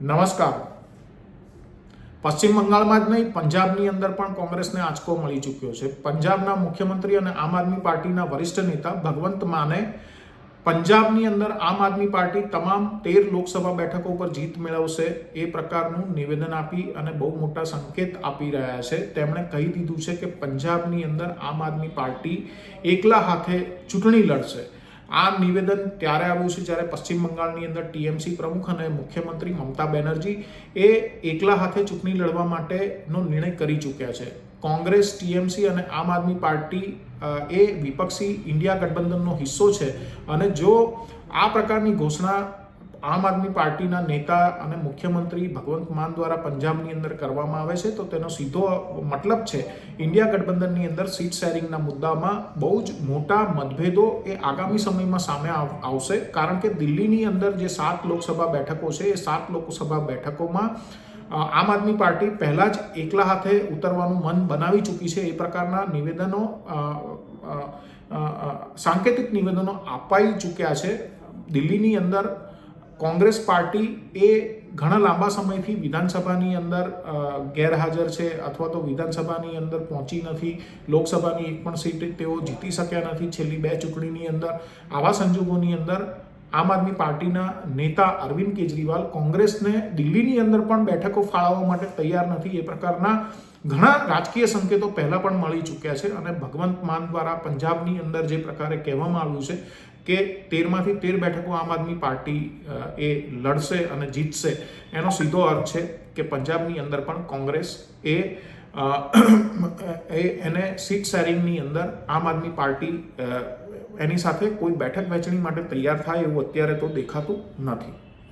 નમસ્કાર. પશ્ચિમ બંગાળમાં જ નહીં, પંજાબની અંદર પણ કોંગ્રેસને આંચકો મળી ચૂક્યો છે. પંજાબના મુખ્યમંત્રી અને આમ આદમી પાર્ટીના વરિષ્ઠ નેતા ભગવંત માને પંજાબની અંદર આમ આદમી પાર્ટી તમામ તેર લોકસભા બેઠકો પર જીત મેળવશે એ પ્રકારનું નિવેદન આપી અને બહુ મોટા સંકેત આપી રહ્યા છે. તેમણે કહી દીધું છે કે પંજાબની અંદર આમ આદમી પાર્ટી એકલા હાથે ચૂંટણી લડશે. આ નિવેદન ત્યારે આવ્યું છે જ્યારે પશ્ચિમ બંગાળની અંદર ટીએમસી પ્રમુખ અને મુખ્યમંત્રી મમતા બેનર્જી એ એકલા હાથે ચૂંટણી લડવા માટેનો નિર્ણય કરી ચૂક્યા છે. કોંગ્રેસ, ટીએમસી અને આમ આદમી પાર્ટી એ વિપક્ષી ઇન્ડિયા ગઠબંધનનો હિસ્સો છે અને જો આ પ્રકારની ઘોષણા આમ આદમી પાર્ટીના નેતા અને મુખ્યમંત્રી ભગવંત માન દ્વારા પંજાબની અંદર કરવામાં આવે છે, તો તેનો સીધો મતલબ છે, ઇન્ડિયા ગઠબંધનની અંદર સીટ શેરિંગના મુદ્દામાં બહુ જ મોટા મતભેદો એ આગામી સમયમાં સામે આવ- આવશે. કારણ કે દિલ્હીની અંદર જે સાત લોકસભા બેઠકો છે, એ સાત લોકસભા બેઠકોમાં આમ આદમી પાર્ટી પહેલાં જ એકલા હાથે ઉતરવાનું મન બનાવી ચૂકી છે. એ પ્રકારના નિવેદનો સાંકેતિક નિવેદનો અપાઈ ચૂક્યા છે. દિલ્હીની અંદર કોંગ્રેસ પાર્ટી એ ઘણા લાંબા સમયથી વિધાનસભાની અંદર ગેરહાજર છે અથવા તો વિધાનસભાની અંદર પહોંચી નથી. લોકસભાની એક પણ સીટ તેઓ જીતી શક્યા નથી છેલ્લી બે ચૂંટણીની અંદર. આવા સંજોગોની અંદર આમ આદમી પાર્ટીના નેતા અરવિંદ કેજરીવાલ કોંગ્રેસને દિલ્હીની અંદર પણ બેઠકો ફાળવવા માટે તૈયાર નથી. એ પ્રકારના ઘણા રાજકીય સંકેતો પહેલાં પણ મળી ચૂક્યા છે અને ભગવંત માન દ્વારા પંજાબની અંદર જે પ્રકારે કહેવામાં આવ્યું છે કે તેરમાંથી તેર બેઠકો આમ આદમી પાર્ટી એ લડશે અને જીતશે. એનો સીધો અર્થ છે કે પંજાબની અંદર પણ કોંગ્રેસ એ એ એને સીટ શેરિંગની અંદર આમ આદમી પાર્ટી એની સાથે કોઈ બેઠક વહેંચણી માટે તૈયાર થાય એવું અત્યારે તો દેખાતું નથી.